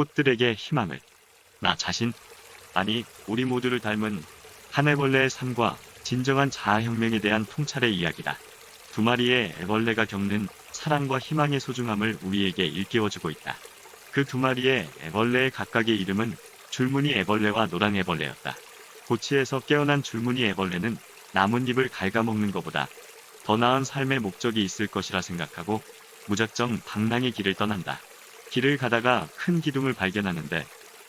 꽃들에게 희망을. 나 자신, 아니 우리 모두를 닮은 한 애벌레의 삶과 진정한 자아혁명에 대한 통찰의 이야기다. 두 마리의 애벌레가 겪는 사랑과 희망의 소중함을 우리에게 일깨워주고 있다. 그 두 마리의 애벌레의 각각의 이름은 줄무늬 애벌레와 노랑 애벌레였다. 고치에서 깨어난 줄무늬 애벌레는 나뭇잎을 갉아먹는 것보다 더 나은 삶의 목적이 있을 것이라 생각하고 무작정 방랑의 길을 떠난다. 길을 가다가 큰 기둥을 발견하는데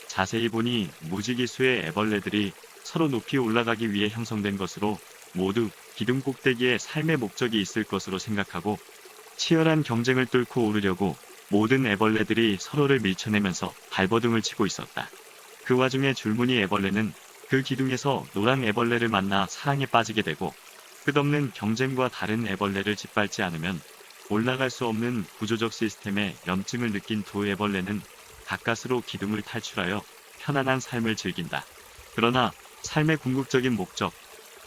자세히 보니 무지기수의 애벌레들이 서로 높이 올라가기 위해 형성된 것으로 모두 기둥 꼭대기에 삶의 목적이 있을 것으로 생각하고 치열한 경쟁을 뚫고 오르려고 모든 애벌레들이 서로를 밀쳐내면서 발버둥을 치고 있었다. 그 와중에 줄무늬 애벌레는 그 기둥에서 노랑 애벌레를 만나 사랑에 빠지게 되고 끝없는 경쟁과 다른 애벌레를 짓밟지 않으면 올라갈 수 없는 구조적 시스템에 염증을 느낀 두 애벌레는 가까스로 기둥을 탈출하여 편안한 삶을 즐긴다. 그러나 삶의 궁극적인 목적,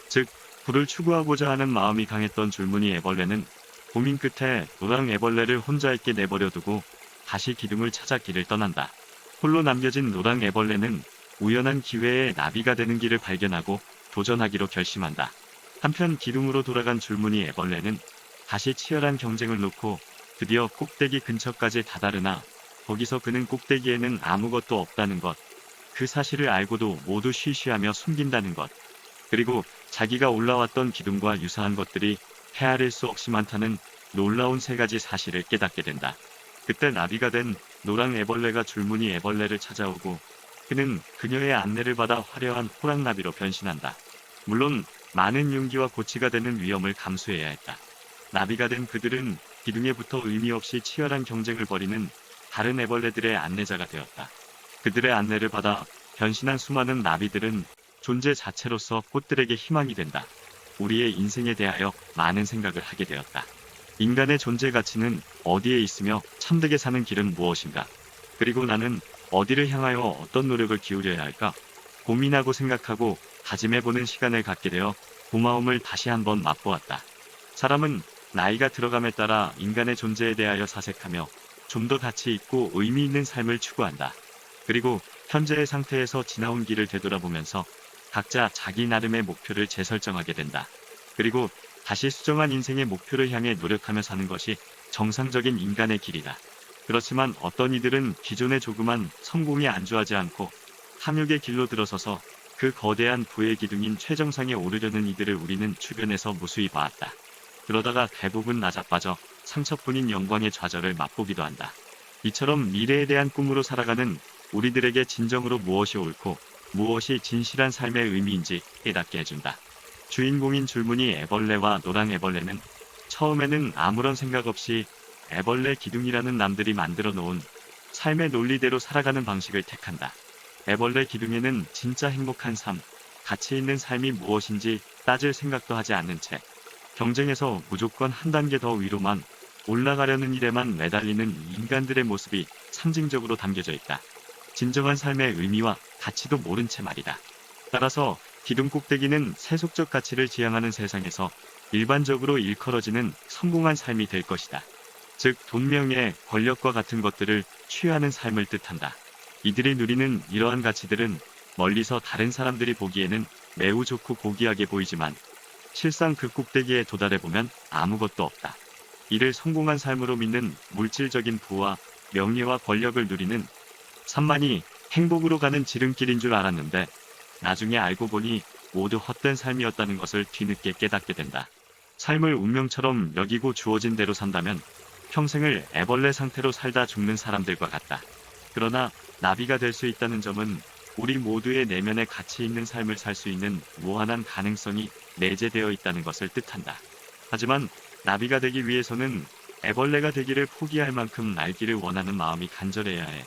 즉 불을 추구하고자 하는 마음이 강했던 줄무늬 애벌레는 고민 끝에 노랑 애벌레를 혼자 있게 내버려 두고 다시 기둥을 찾아 길을 떠난다. 홀로 남겨진 노랑 애벌레는 우연한 기회에 나비가 되는 길을 발견하고 도전하기로 결심한다. 한편 기둥으로 돌아간 줄무늬 애벌레는 다시 치열한 경쟁을 놓고 드디어 꼭대기 근처까지 다다르나 거기서 그는 꼭대기에는 아무것도 없다는 것, 그 사실을 알고도 모두 쉬쉬하며 숨긴다는 것, 그리고 자기가 올라왔던 기둥과 유사한 것들이 헤아릴 수 없이 많다는 놀라운 세 가지 사실을 깨닫게 된다. 그때 나비가 된 노랑 애벌레가 줄무늬 애벌레를 찾아오고 그는 그녀의 안내를 받아 화려한 호랑나비로 변신한다. 물론 많은 용기와 고치가 되는 위험을 감수해야 했다. 나비가 된 그들은 기둥에 붙어 의미 없이 치열한 경쟁을 벌이는 다른 애벌레들의 안내자가 되었다. 그들의 안내를 받아 변신한 수많은 나비들은 존재 자체로서 꽃들에게 희망이 된다. 우리의 인생에 대하여 많은 생각을 하게 되었다. 인간의 존재 가치는 어디에 있으며 참되게 사는 길은 무엇인가? 그리고 나는 어디를 향하여 어떤 노력을 기울여야 할까? 고민하고 생각하고 다짐해보는 시간을 갖게 되어 고마움을 다시 한번 맛보았다. 사람은 나이가 들어감에 따라 인간의 존재에 대하여 사색하며 좀 더 가치 있고 의미 있는 삶을 추구한다. 그리고 현재의 상태에서 지나온 길을 되돌아보면서 각자 자기 나름의 목표를 재설정하게 된다. 그리고 다시 수정한 인생의 목표를 향해 노력하며 사는 것이 정상적인 인간의 길이다. 그렇지만 어떤 이들은 기존의 조그만 성공에 안주하지 않고 탐욕의 길로 들어서서 그 거대한 부의 기둥인 최정상에 오르려는 이들을 우리는 주변에서 무수히 봐왔다. 그러다가 대부분 나자빠져 상처뿐인 영광의 좌절을 맛보기도 한다. 이처럼 미래에 대한 꿈으로 살아가는 우리들에게 진정으로 무엇이 옳고 무엇이 진실한 삶의 의미인지 깨닫게 해준다. 주인공인 줄무늬 애벌레와 노랑 애벌레는 처음에는 아무런 생각 없이 애벌레 기둥이라는 남들이 만들어 놓은 삶의 논리대로 살아가는 방식을 택한다. 애벌레 기둥에는 진짜 행복한 삶, 가치 있는 삶이 무엇인지 따질 생각도 하지 않는 채 경쟁에서 무조건 한 단계 더 위로만 올라가려는 일에만 매달리는 인간들의 모습이 상징적으로 담겨져 있다. 진정한 삶의 의미와 가치도 모른 채 말이다. 따라서 기둥 꼭대기는 세속적 가치를 지향하는 세상에서 일반적으로 일컬어지는 성공한 삶이 될 것이다. 즉, 돈명예, 권력과 같은 것들을 취하는 삶을 뜻한다. 이들이 누리는 이러한 가치들은 멀리서 다른 사람들이 보기에는 매우 좋고 고귀하게 보이지만 실상 그 꼭대기에 도달해보면 아무것도 없다. 이를 성공한 삶으로 믿는 물질적인 부와 명예와 권력을 누리는 산만이 행복으로 가는 지름길인 줄 알았는데 나중에 알고 보니 모두 헛된 삶이었다는 것을 뒤늦게 깨닫게 된다. 삶을 운명처럼 여기고 주어진 대로 산다면 평생을 애벌레 상태로 살다 죽는 사람들과 같다. 그러나 나비가 될 수 있다는 점은 우리 모두의 내면에 가치 있는 삶을 살 수 있는 무한한 가능성이 내재되어 있다는 것을 뜻한다. 하지만 나비가 되기 위해서는 애벌레가 되기를 포기할 만큼 날기를 원하는 마음이 간절해야 해.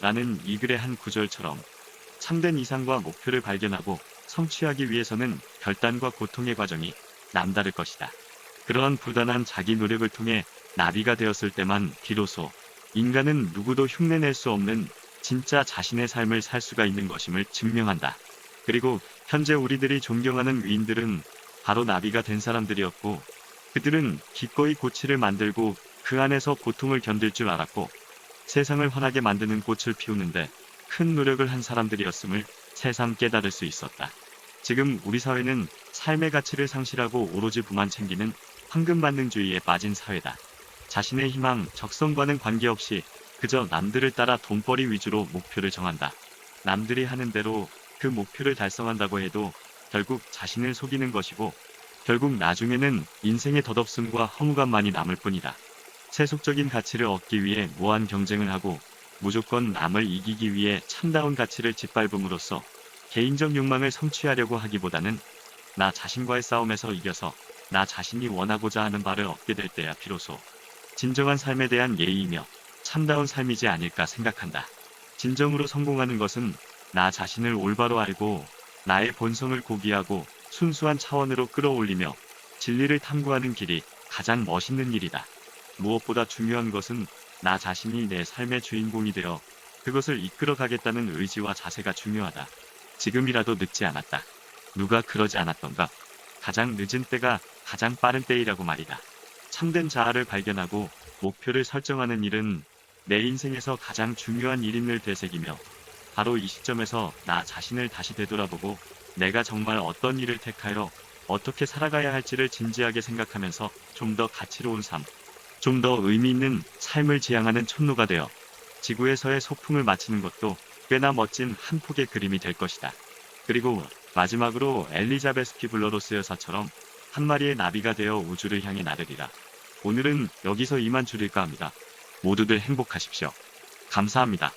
라는 이 글의 한 구절처럼 참된 이상과 목표를 발견하고 성취하기 위해서는 결단과 고통의 과정이 남다를 것이다. 그러한 부단한 자기 노력을 통해 나비가 되었을 때만 비로소 인간은 누구도 흉내낼 수 없는 진짜 자신의 삶을 살 수가 있는 것임을 증명한다. 그리고 현재 우리들이 존경하는 위인들은 바로 나비가 된 사람들이었고 그들은 기꺼이 고치를 만들고 그 안에서 고통을 견딜 줄 알았고 세상을 환하게 만드는 꽃을 피우는데 큰 노력을 한 사람들이었음을 새삼 깨달을 수 있었다. 지금 우리 사회는 삶의 가치를 상실하고 오로지 부만 챙기는 황금 만능주의에 빠진 사회다. 자신의 희망, 적성과는 관계없이 그저 남들을 따라 돈벌이 위주로 목표를 정한다. 남들이 하는 대로 그 목표를 달성한다고 해도 결국 자신을 속이는 것이고 결국 나중에는 인생의 덧없음과 허무감만이 남을 뿐이다. 세속적인 가치를 얻기 위해 무한 경쟁을 하고 무조건 남을 이기기 위해 참다운 가치를 짓밟음으로써 개인적 욕망을 성취하려고 하기보다는 나 자신과의 싸움에서 이겨서 나 자신이 원하고자 하는 바를 얻게 될 때야 비로소 진정한 삶에 대한 예의이며 참다운 삶이지 아닐까 생각한다. 진정으로 성공하는 것은 나 자신을 올바로 알고 나의 본성을 고귀하고 순수한 차원으로 끌어올리며 진리를 탐구하는 길이 가장 멋있는 일이다. 무엇보다 중요한 것은 나 자신이 내 삶의 주인공이 되어 그것을 이끌어 가겠다는 의지와 자세가 중요하다. 지금이라도 늦지 않았다. 누가 그러지 않았던가? 가장 늦은 때가 가장 빠른 때이라고 말이다. 참된 자아를 발견하고 목표를 설정하는 일은 내 인생에서 가장 중요한 일임을 되새기며 바로 이 시점에서 나 자신을 다시 되돌아보고 내가 정말 어떤 일을 택하여 어떻게 살아가야 할지를 진지하게 생각하면서 좀 더 가치로운 삶, 좀 더 의미 있는 삶을 지향하는 촌노가 되어 지구에서의 소풍을 마치는 것도 꽤나 멋진 한 폭의 그림이 될 것이다. 그리고 마지막으로 엘리자베스 키블러로스 여사처럼 한 마리의 나비가 되어 우주를 향해 나르리라. 오늘은 여기서 이만 줄일까 합니다. 모두들 행복하십시오. 감사합니다.